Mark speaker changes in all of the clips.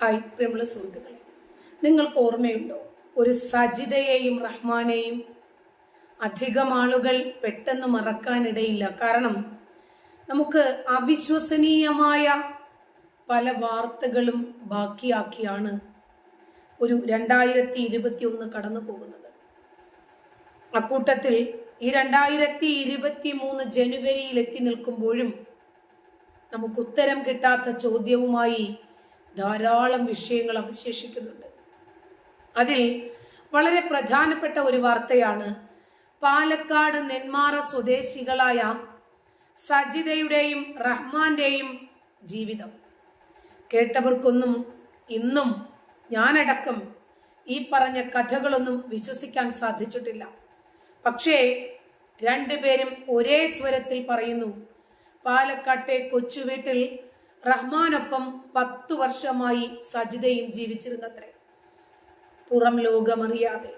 Speaker 1: Hi പ്രിയമുള്ള സുഹൃത്തുക്കളെ നിങ്ങൾക്ക് ഓർമ്മയുണ്ടോ? ഒരു സജിതയെയും റഹ്മാനെയും അധികം ആളുകൾ പെട്ടെന്ന് മറക്കാനിടയില്ല. കാരണം നമുക്ക് അവിശ്വസനീയമായ പല വാർത്തകളും ബാക്കിയാക്കിയാണ് ഒരു രണ്ടായിരത്തി ഇരുപത്തി ഒന്ന് കടന്നു പോകുന്നത്. അക്കൂട്ടത്തിൽ ഈ രണ്ടായിരത്തി ഇരുപത്തി മൂന്ന് ജനുവരിയിൽ എത്തി നിൽക്കുമ്പോഴും നമുക്ക് ഉത്തരം കിട്ടാത്ത ചോദ്യവുമായി ധാരാളം വിഷയങ്ങൾ അവശേഷിക്കുന്നുണ്ട്. അതിൽ വളരെ പ്രധാനപ്പെട്ട ഒരു വാർത്തയാണ് പാലക്കാട് നെന്മാറ സ്വദേശികളായ സജിതയുടെയും റഹ്മാന്റെയും ജീവിതം. കേട്ടവർക്കൊന്നും ഇന്നും ഞാനടക്കം ഈ പറഞ്ഞ കഥകളൊന്നും വിശ്വസിക്കാൻ സാധിച്ചിട്ടില്ല. പക്ഷേ രണ്ടുപേരും ഒരേ സ്വരത്തിൽ പറയുന്നു പാലക്കാട്ടെ കൊച്ചുവീട്ടിൽ റഹ്മാനൊപ്പം പത്തു വർഷമായി സജിതയും ജീവിച്ചിരുന്നത്രേ. പുറം ലോകമറിയാതെ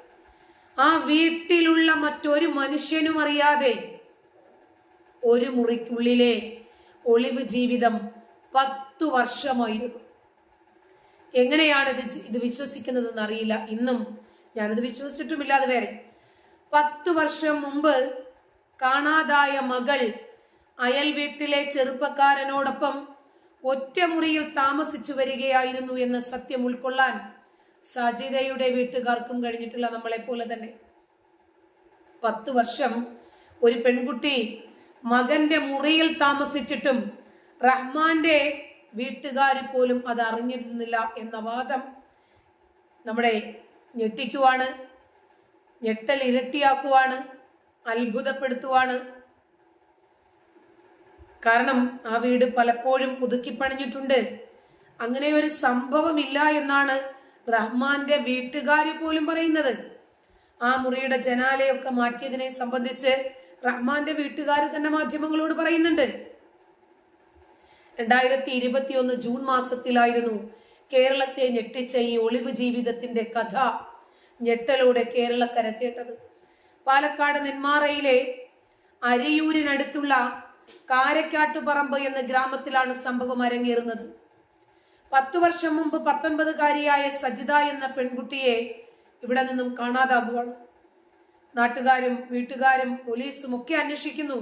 Speaker 1: ആ വീട്ടിലുള്ള മറ്റൊരു മനുഷ്യനും അറിയാതെ ഒരു മുറിക്കുള്ളിലെ ഒളിവ് ജീവിതം പത്തു വർഷമായിരുന്നു. എങ്ങനെയാണ് ഇത് ഇത് വിശ്വസിക്കുന്നതെന്ന് അറിയില്ല ഇന്നും ഞാനത് വിശ്വസിച്ചിട്ടുമില്ലാതെ വേറെ. പത്തു വർഷം മുമ്പ് കാണാതായ മകൾ അയൽ വീട്ടിലെ ചെറുപ്പക്കാരനോടൊപ്പം ഒറ്റമുറിയിൽ താമസിച്ചു വരികയായിരുന്നു എന്ന സത്യം ഉൾക്കൊള്ളാൻ സജിതയുടെ വീട്ടുകാർക്കും കഴിഞ്ഞിട്ടില്ല നമ്മളെ പോലെ തന്നെ. പത്ത് വർഷം ഒരു പെൺകുട്ടി മകന്റെ മുറിയിൽ താമസിച്ചിട്ടും റഹ്മാന്റെ വീട്ടുകാർ പോലും അത് അറിഞ്ഞിരുന്നില്ല എന്ന വാദം നമ്മുടെ ഞെട്ടിക്കുവാണ് ഞെട്ടൽ ഇരട്ടിയാക്കുവാണ് അത്ഭുതപ്പെടുത്തുവാണ്. കാരണം ആ വീട് പലപ്പോഴും പുതുക്കി പണിഞ്ഞിട്ടുണ്ട് അങ്ങനെ ഒരു സംഭവമില്ല എന്നാണ് റഹ്മാന്റെ വീട്ടുകാർ പോലും പറയുന്നത്. ആ മുറിയുടെ ജനാലയൊക്കെ മാറ്റിയതിനെ സംബന്ധിച്ച് റഹ്മാന്റെ വീട്ടുകാർ തന്നെ മാധ്യമങ്ങളോട് പറയുന്നുണ്ട്. രണ്ടായിരത്തി ഇരുപത്തി ഒന്ന് ജൂൺ മാസത്തിലായിരുന്നു കേരളത്തെ ഞെട്ടിച്ച ഈ ഒളിവ് ജീവിതത്തിന്റെ കഥ ഞെട്ടലോടെ കേരളക്കര കേട്ടത് പാലക്കാട് നെന്മാറയിലെ അരിയൂരിനടുത്തുള്ള കാരക്കാട്ടുപറമ്പ് എന്ന ഗ്രാമത്തിലാണ് സംഭവം അരങ്ങേറുന്നത്. പത്തു വർഷം മുമ്പ് പത്തൊൻപതുകാരിയായ സജിത എന്ന പെൺകുട്ടിയെ ഇവിടെ നിന്നും കാണാതാകുവാണ്. നാട്ടുകാരും വീട്ടുകാരും പോലീസും ഒക്കെ അന്വേഷിക്കുന്നു.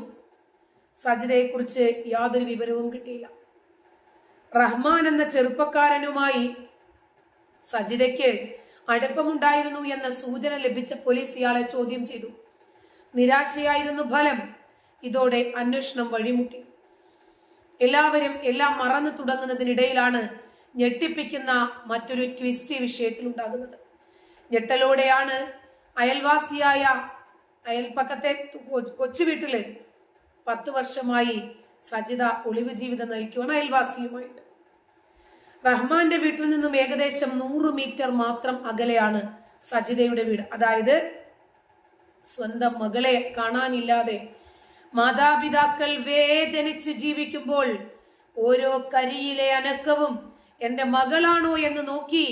Speaker 1: സജിതയെക്കുറിച്ച് യാതൊരു വിവരവും കിട്ടിയില്ല. റഹ്മാൻ എന്ന ചെറുപ്പക്കാരനുമായി സജിതയ്ക്ക് അടുപ്പമുണ്ടായിരുന്നു എന്ന സൂചന ലഭിച്ച പോലീസ് ഇയാളെ ചോദ്യം ചെയ്തു. നിരാശയായിരുന്നു ഫലം. ഇതോടെ അന്വേഷണം വഴിമുട്ടി. എല്ലാവരും എല്ലാം മറന്നു തുടങ്ങുന്നതിനിടയിലാണ് ഞെട്ടിപ്പിക്കുന്ന മറ്റൊരു ട്വിസ്റ്റ് വിഷയത്തിൽ ഉണ്ടാകുന്നത് ഞെട്ടലോടെയാണ് അയൽവാസിയായ അയൽപ്പക്കത്തെ കൊച്ചു വീട്ടിൽ പത്ത് വർഷമായി സജിത ഒളിവ് ജീവിതം നയിക്കുവാണ് അയൽവാസിയുമായിട്ട്. റഹ്മാന്റെ വീട്ടിൽ നിന്നും ഏകദേശം നൂറ് മീറ്റർ മാത്രം അകലെയാണ് സജിതയുടെ വീട്. അതായത് സ്വന്തം മകളെ കാണാനില്ലാതെ മാതാപിതാക്കൾ വേദനിച്ച് ജീവിക്കുമ്പോൾ ഓരോ കരിയിലെ അനക്കവും എന്റെ മകളാണോ എന്ന് നോക്കി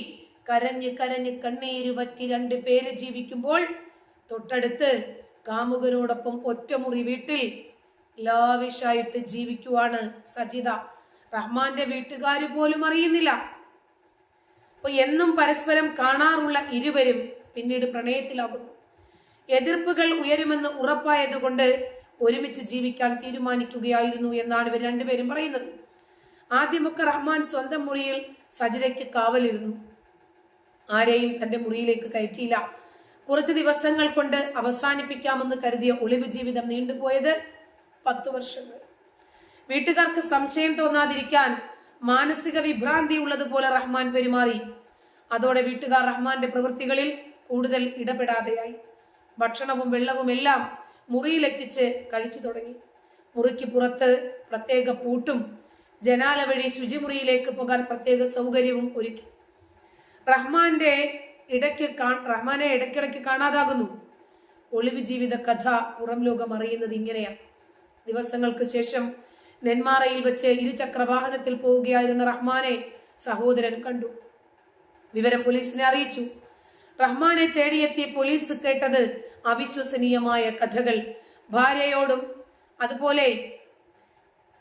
Speaker 1: കരഞ്ഞ് കരഞ്ഞ് കണ്ണീര് വറ്റി രണ്ട് പേര് ജീവിക്കുമ്പോൾ തൊട്ടടുത്ത് കാമുകനോടൊപ്പം ഒറ്റമുറി വീട്ടിൽ ലാവിഷായിട്ട് ജീവിക്കുവാണ് സജിത. റഹ്മാന്റെ വീട്ടുകാർ പോലും അറിയുന്നില്ല. അപ്പൊ എന്നും പരസ്പരം കാണാറുള്ള ഇരുവരും പിന്നീട് പ്രണയത്തിലാകുന്നു. എതിർപ്പുകൾ ഉയരുമെന്ന് ഉറപ്പായതുകൊണ്ട് ഒരുമിച്ച് ജീവിക്കാൻ തീരുമാനിക്കുകയായിരുന്നു എന്നാണ് ഇവർ രണ്ടുപേരും പറയുന്നത്. ആദ്യമൊക്കെ റഹ്മാൻ സ്വന്തം മുറിയിൽ സജിതയ്ക്ക് കാവലിരുന്നു. ആരെയും തന്റെ മുറിയിലേക്ക് കയറ്റിയില്ല. കുറച്ച് ദിവസങ്ങൾ കൊണ്ട് അവസാനിപ്പിക്കാമെന്ന് കരുതിയ ഒളിവ് ജീവിതം നീണ്ടുപോയത് പത്തു വർഷങ്ങൾ. വീട്ടുകാർക്ക് സംശയം തോന്നാതിരിക്കാൻ മാനസിക വിഭ്രാന്തി ഉള്ളതുപോലെ റഹ്മാൻ പെരുമാറി. അതോടെ വീട്ടുകാർ റഹ്മാന്റെ പ്രവൃത്തികളിൽ കൂടുതൽ ഇടപെടാതെയായി. ഭക്ഷണവും വെള്ളവും എല്ലാം മുറിയിലെത്തിച്ച് കഴിച്ചു തുടങ്ങി. മുറിക്ക് പുറത്ത് പ്രത്യേക പൂട്ടും ജനാല വഴി ശുചിമുറിയിലേക്ക് പോകാൻ പ്രത്യേക സൗകര്യവും ഒരുക്കി. റഹ്മാന്റെ ഇടയ്ക്ക് റഹ്മാനെ ഇടയ്ക്കിടയ്ക്ക് കാണാതാകുന്നു. ഒളിവ് ജീവിത കഥ പുറം ലോകം അറിയുന്നത് ഇങ്ങനെയാണ് ദിവസങ്ങൾക്ക് ശേഷം നെന്മാറയിൽ വെച്ച് ഇരുചക്ര വാഹനത്തിൽ പോവുകയായിരുന്ന റഹ്മാനെ സഹോദരൻ കണ്ടു. വിവരം പോലീസിനെ അറിയിച്ചു. റഹ്മാനെ തേടിയെത്തിയ പോലീസ് കേട്ടത് അവിശ്വസനീയമായ കഥകൾ. ഭാര്യയോടും അതുപോലെ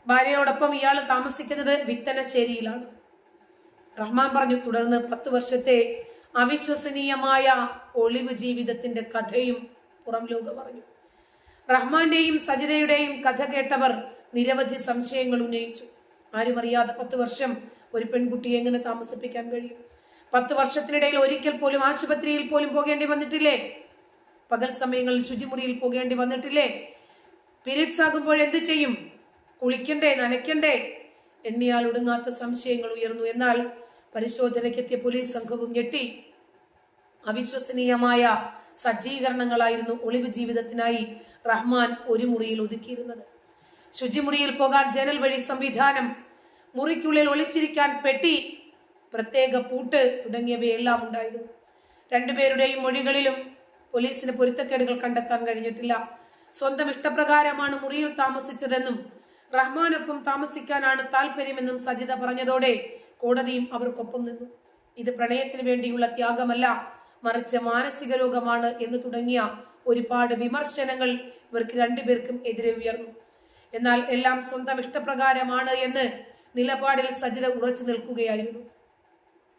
Speaker 1: ഭാര്യയോടൊപ്പം ഇയാൾ താമസിക്കുന്നത് വിത്തനശ്ശേരിയിലാണ്. റഹ്മാൻ പറഞ്ഞു തുടർന്ന് പത്ത് വർഷത്തെ അവിശ്വസനീയമായ ഒളിവ് ജീവിതത്തിന്റെ കഥയും പുറം ലോക പറഞ്ഞു. റഹ്മാന്റെയും സജിതയുടെയും കഥ കേട്ടവർ നിരവധി സംശയങ്ങൾ ഉന്നയിച്ചു. ആരും അറിയാതെ പത്ത് വർഷം ഒരു പെൺകുട്ടിയെ എങ്ങനെ താമസിപ്പിക്കാൻ കഴിയും? പത്ത് വർഷത്തിനിടയിൽ ഒരിക്കൽ പോലും ആശുപത്രിയിൽ പോലും പോകേണ്ടി വന്നിട്ടില്ലേ? പകൽ സമയങ്ങളിൽ ശുചിമുറിയിൽ പോകേണ്ടി വന്നിട്ടില്ലേ? പീരീഡ്സ് ആകുമ്പോൾ എന്ത് ചെയ്യും? കുളിക്കണ്ടേ നനയ്ക്കണ്ടേ? എണ്ണിയാൽ ഒടുങ്ങാത്ത സംശയങ്ങൾ ഉയർന്നു. എന്നാൽ പരിശോധനയ്ക്കെത്തിയ പോലീസ് സംഘവും ഞെട്ടി. അവിശ്വസനീയമായ സജ്ജീകരണങ്ങളായിരുന്നു ഒളിവ് ജീവിതത്തിനായി റഹ്മാൻ ഒരു മുറിയിൽ ഒതുക്കിയിരുന്നത്. ശുചിമുറിയിൽ പോകാൻ ജനൽ വഴി സംവിധാനം മുറിക്കുള്ളിൽ ഒളിച്ചിരിക്കാൻ പെട്ടി പ്രത്യേക പൂട്ട് തുടങ്ങിയവയെല്ലാം ഉണ്ടായിരുന്നു. രണ്ടുപേരുടെയും മൊഴികളിലും പോലീസിന് പൊരുത്തക്കേടുകൾ കണ്ടെത്താൻ കഴിഞ്ഞിട്ടില്ല. സ്വന്തം ഇഷ്ടപ്രകാരമാണ് മുറിയിൽ താമസിച്ചതെന്നും റഹ്മാനൊപ്പം താമസിക്കാനാണ് താല്പര്യമെന്നും സജിത പറഞ്ഞതോടെ കോടതിയും അവർക്കൊപ്പം നിന്നു. ഇത് പ്രണയത്തിന് വേണ്ടിയുള്ള ത്യാഗമല്ല മറിച്ച് മാനസിക രോഗമാണ് എന്ന് തുടങ്ങിയ ഒരുപാട് വിമർശനങ്ങൾ ഇവർക്ക് രണ്ടുപേർക്കും എതിരെ ഉയർന്നു. എന്നാൽ എല്ലാം സ്വന്തം ഇഷ്ടപ്രകാരമാണ് എന്ന് നിലപാടിൽ സജിത ഉറച്ചു നിൽക്കുകയായിരുന്നു.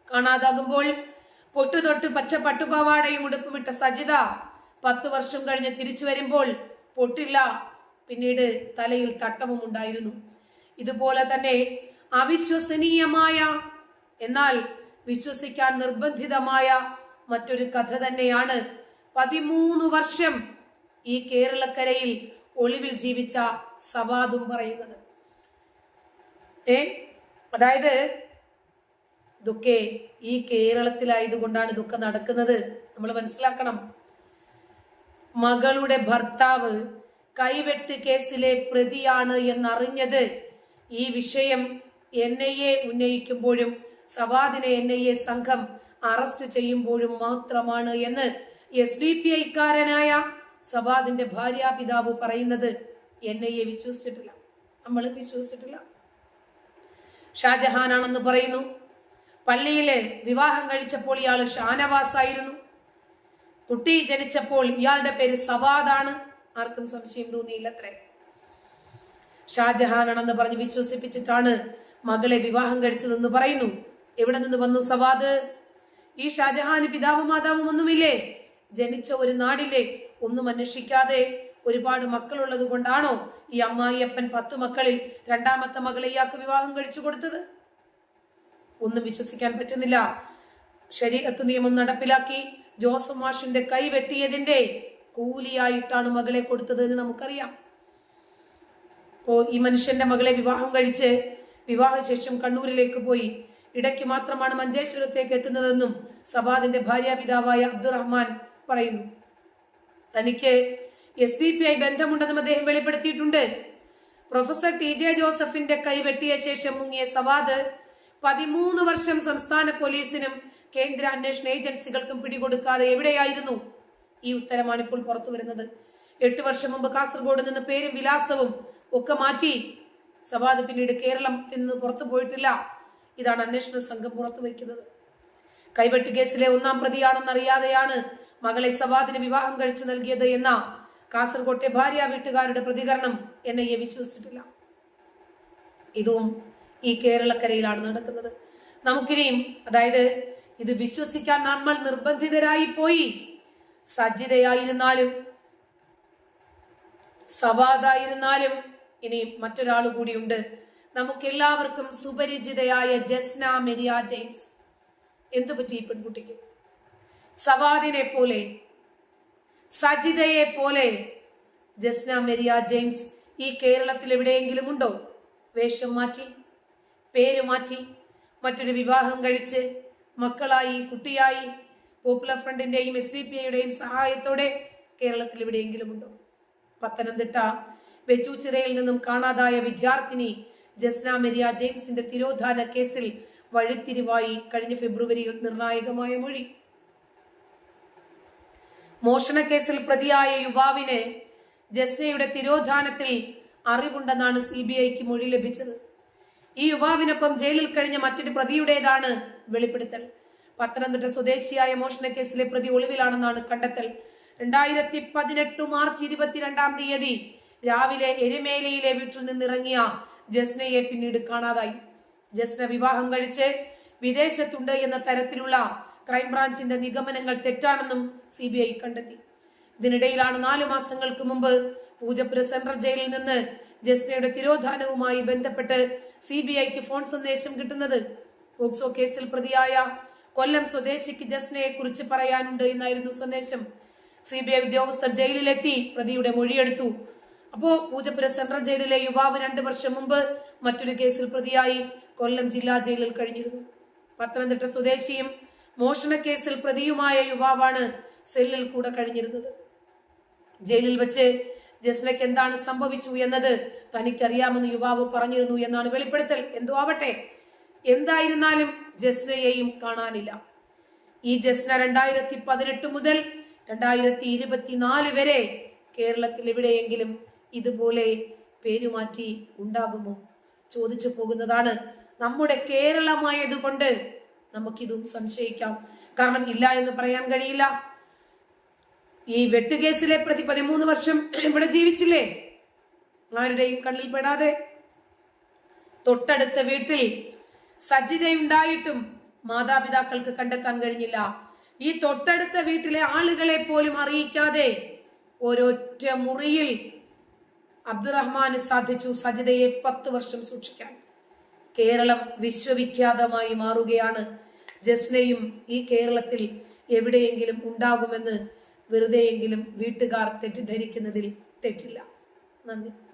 Speaker 1: കാണാതാകുമ്പോൾ പൊട്ടുതൊട്ട് പച്ച പട്ടുപാവാടയും ഉടുപ്പുമിട്ട സജിത പത്ത് വർഷം കഴിഞ്ഞ് തിരിച്ചു വരുമ്പോൾ പൊട്ടില്ല. പിന്നീട് തലയിൽ തട്ടവും ഉണ്ടായിരുന്നു. ഇതുപോലെ തന്നെ അവിശ്വസനീയമായ എന്നാൽ വിശ്വസിക്കാൻ നിർബന്ധിതമായ മറ്റൊരു കഥ തന്നെയാണ് പതിമൂന്ന് വർഷം ഈ കേരളക്കരയിൽ ഒളിവിൽ ജീവിച്ച സവാദും പറയുന്നത്. ഏ? അതായത് ഇതൊക്കെ ഈ കേരളത്തിലായതുകൊണ്ടാണ് ഇതൊക്കെ നടക്കുന്നത്. നമ്മൾ മനസ്സിലാക്കണം. മകളുടെ ഭർത്താവ് കൈവെട്ട് കേസിലെ പ്രതിയാണ് എന്നറിഞ്ഞത്. ഈ വിഷയം എൻ ഐ എ ഉന്നയിക്കുമ്പോഴും സവാദിനെ എൻ ഐ എ സംഘം അറസ്റ്റ് ചെയ്യുമ്പോഴും മാത്രമാണ് എന്ന് എസ് ഡി പി ഐക്കാരനായ സവാദിന്റെ ഭാര്യാപിതാവ് പറയുന്നത്. എൻ ഐ എ വിശ്വസിച്ചിട്ടില്ല. നമ്മൾ വിശ്വസിച്ചിട്ടില്ല. ഷാജഹാനാണെന്ന് പറയുന്നു. പള്ളിയിൽ വിവാഹം കഴിച്ചപ്പോൾ ഇയാൾ ഷാനവാസ് ആയിരുന്നു കുട്ടി ജനിച്ചപ്പോൾ ഇയാളുടെ പേര് സവാദാണ്. ആർക്കും സംശയം തോന്നിയില്ലത്രേ. ഷാജഹാനാണെന്ന് പറഞ്ഞ് വിശ്വസിപ്പിച്ചിട്ടാണ് മകളെ വിവാഹം കഴിച്ചതെന്ന് പറയുന്നു. എവിടെ നിന്ന് വന്നു സവാദ്? ഈ ഷാജഹാന് പിതാവും മാതാവും ഒന്നുമില്ലേ? ജനിച്ച ഒരു നാടിലെ ഒന്നും അന്വേഷിക്കാതെ ഒരുപാട് മക്കളുള്ളത് കൊണ്ടാണോ ഈ അമ്മായിയപ്പൻ പത്തു മക്കളിൽ രണ്ടാമത്തെ മകളെ ഇയാൾക്ക് വിവാഹം കഴിച്ചു കൊടുത്തത്? ഒന്നും വിശ്വസിക്കാൻ പറ്റുന്നില്ല. ശരീരത്തു നിയമം നടപ്പിലാക്കി ജോസഫ് മാഷിന്റെ കൈ വെട്ടിയതിന്റെ കൂലിയായിട്ടാണ് മകളെ കൊടുത്തത് എന്ന് നമുക്കറിയാം. അപ്പോ ഈ മനുഷ്യന്റെ മകളെ വിവാഹം കഴിച്ച് വിവാഹശേഷം കണ്ണൂരിലേക്ക് പോയി. ഇടയ്ക്ക് മാത്രമാണ് മഞ്ചേശ്വരത്തേക്ക് എത്തുന്നതെന്നും സബാദിന്റെ ഭാര്യാപിതാവായ അബ്ദുറഹ്മാൻ പറയുന്നു. തനിക്ക് എസ് ഡി പി ഐ ബന്ധമുണ്ടെന്നും അദ്ദേഹം വെളിപ്പെടുത്തിയിട്ടുണ്ട്. പ്രൊഫസർ ടി ജെ ജോസഫിന്റെ കൈ വെട്ടിയ ശേഷം മുങ്ങിയ സവാദ് പതിമൂന്ന് വർഷം സംസ്ഥാന പോലീസിനും കേന്ദ്ര അന്വേഷണ ഏജൻസികൾക്കും പിടികൊടുക്കാതെ എവിടെയായിരുന്നു ഈ ഉത്തരമാണ് ഇപ്പോൾ പുറത്തു വരുന്നത്. എട്ട് വർഷം മുമ്പ് കാസർഗോഡ് നിന്ന് പേരും വിലാസവും ഒക്കെ മാറ്റി സവാദ് പിന്നീട് കേരളത്തിൽ നിന്ന് പുറത്തു പോയിട്ടില്ല. ഇതാണ് അന്വേഷണ സംഘം പുറത്തു വയ്ക്കുന്നത്. കൈവെട്ട് കേസിലെ ഒന്നാം പ്രതിയാണെന്നറിയാതെയാണ് മകളെ സവാദിന് വിവാഹം കഴിച്ചു നൽകിയത് എന്ന കാസർകോട്ടെ ഭാര്യ വീട്ടുകാരുടെ പ്രതികരണം എന്നെ വിശ്വസിച്ചിട്ടില്ല. ഇതും ഈ കേരളക്കരയിലാണ് നടക്കുന്നത്. നമുക്കിനിയും അതായത് ഇത് വിശ്വസിക്കാൻ നമ്മൾ നിർബന്ധിതരായി പോയി. സജ്ജിതയായിരുന്നാലും സവാദായിരുന്നാലും ഇനി മറ്റൊരാൾ കൂടിയുണ്ട്. നമുക്ക് എല്ലാവർക്കും സുപരിചിതയായ ജസ്ന മെരിയ ജെയിംസ്. എന്തു പറ്റി ഈ പെൺകുട്ടിക്ക്? സവാദിനെ പോലെ സജിതയെ പോലെ ജസ്ന മെരിയ ജെയിംസ് ഈ കേരളത്തിൽ എവിടെയെങ്കിലും ഉണ്ടോ? വേഷം മാറ്റി. പേര് മാറ്റി മറ്റൊരു വിവാഹം കഴിച്ച് മക്കളായി കുട്ടിയായി പോപ്പുലർ ഫ്രണ്ടിന്റെയും എസ് ഡി പി ഐയുടെയും സഹായത്തോടെ കേരളത്തിൽ എവിടെയെങ്കിലും ഉണ്ടോ? പത്തനംതിട്ട വെച്ചൂച്ചിറയിൽ നിന്നും കാണാതായ വിദ്യാർത്ഥിനി ജസ്ന മെരിയ ജെയിംസിന്റെ തിരോധാന കേസിൽ വഴിത്തിരിവായി കഴിഞ്ഞ ഫെബ്രുവരിയിൽ നിർണായകമായ മൊഴി. മോഷണ കേസിൽ പ്രതിയായ യുവാവിന് ജസ്നയുടെ തിരോധാനത്തിൽ അറിവുണ്ടെന്നാണ് സി ബി ഐക്ക് മൊഴി ലഭിച്ചത്. ഈ യുവാവിനൊപ്പം ജയിലിൽ കഴിഞ്ഞ മറ്റൊരു പ്രതിയുടേതാണ് വെളിപ്പെടുത്തൽ. പത്തനംതിട്ട സ്വദേശിയായ മോഷണ കേസിലെ പ്രതി ഒളിവിലാണെന്നാണ് കണ്ടെത്തൽ. രണ്ടായിരത്തി പതിനെട്ട് മാർച്ച് ഇരുപത്തിരണ്ടാം തീയതി രാവിലെ എരുമേലിയിലെ വീട്ടിൽ നിന്നിറങ്ങിയ ജസ്നയെ പിന്നീട് കാണാതായി. ജസ്ന വിവാഹം കഴിച്ച് വിദേശത്തുണ്ട് എന്ന തരത്തിലുള്ള ക്രൈംബ്രാഞ്ചിന്റെ നിഗമനങ്ങൾ തെറ്റാണെന്നും സി ബി ഐ കണ്ടെത്തി. ഇതിനിടയിലാണ് നാലു മാസങ്ങൾക്ക് മുമ്പ് പൂജപ്പുര സെൻട്രൽ ജയിലിൽ നിന്ന് ജസ്നയുടെ തിരോധാനവുമായി ബന്ധപ്പെട്ട് സി ബി ഐക്ക് ഫോൺ സന്ദേശം കിട്ടുന്നത്. പോക്സോ കേസിൽ പ്രതിയായ കൊല്ലം സ്വദേശിക്ക് ജസ്നയെ കുറിച്ച് പറയാനുണ്ട് എന്നായിരുന്നു സന്ദേശം. സി ബി ഐ ഉദ്യോഗസ്ഥർ ജയിലിലെത്തി പ്രതിയുടെ മൊഴിയെടുത്തു. അപ്പോ പൂജപ്പുര സെൻട്രൽ ജയിലിലെ യുവാവ് രണ്ടു വർഷം മുമ്പ് മറ്റൊരു കേസിൽ പ്രതിയായി കൊല്ലം ജില്ലാ ജയിലിൽ കഴിഞ്ഞിരുന്നു. പത്തനംതിട്ട സ്വദേശിയും മോഷണ കേസിൽ പ്രതിയുമായ യുവാവാണ് സെല്ലിൽ കൂടെ കഴിഞ്ഞിരുന്നത്. ജയിലിൽ വെച്ച് ജസ്നയ്ക്ക് എന്താണ് സംഭവിച്ചു എന്നത് തനിക്കറിയാമെന്ന് യുവാവ് പറഞ്ഞിരുന്നു എന്നാണ് വെളിപ്പെടുത്തൽ. എന്തോ ആവട്ടെ. എന്തായിരുന്നാലും ജസ്നയെയും കാണാനില്ല. ഈ ജസ്ന രണ്ടായിരത്തി പതിനെട്ട് മുതൽ രണ്ടായിരത്തി ഇരുപത്തിനാല് വരെ കേരളത്തിൽ എവിടെയെങ്കിലും ഇതുപോലെ പേരുമാറ്റി ഉണ്ടാകുമോ? ചോദിച്ചു പോകുന്നതാണ്. നമ്മുടെ കേരളമായതുകൊണ്ട് നമുക്കിതും സംശയിക്കാം. കാരണം ഇല്ല എന്ന് പറയാൻ കഴിയില്ല. ഈ വെട്ടുകേസിലെ പ്രതി പതിമൂന്ന് വർഷം ഇവിടെ ജീവിച്ചില്ലേ? ആരുടെയും കണ്ണിൽ പെടാതെ. തൊട്ടടുത്ത വീട്ടിൽ സജ്ജിതയുണ്ടായിട്ടും മാതാപിതാക്കൾക്ക് കണ്ടെത്താൻ കഴിഞ്ഞില്ല. ഈ തൊട്ടടുത്ത വീട്ടിലെ ആളുകളെ പോലും അറിയിക്കാതെ ഒരൊറ്റ മുറിയിൽ അബ്ദുറഹ്മാന് സാധിച്ചു സജിതയെ പത്ത് വർഷം സൂക്ഷിക്കാൻ. കേരളം വിശ്വവിഖ്യാതമായി മാറുകയാണ്. ജസ്നയും ഈ കേരളത്തിൽ എവിടെയെങ്കിലും ഉണ്ടാകുമെന്ന് വെറുതെയെങ്കിലും വീട്ടുകാർ തെറ്റിദ്ധരിക്കുന്നതിൽ തെറ്റില്ല. നന്ദി.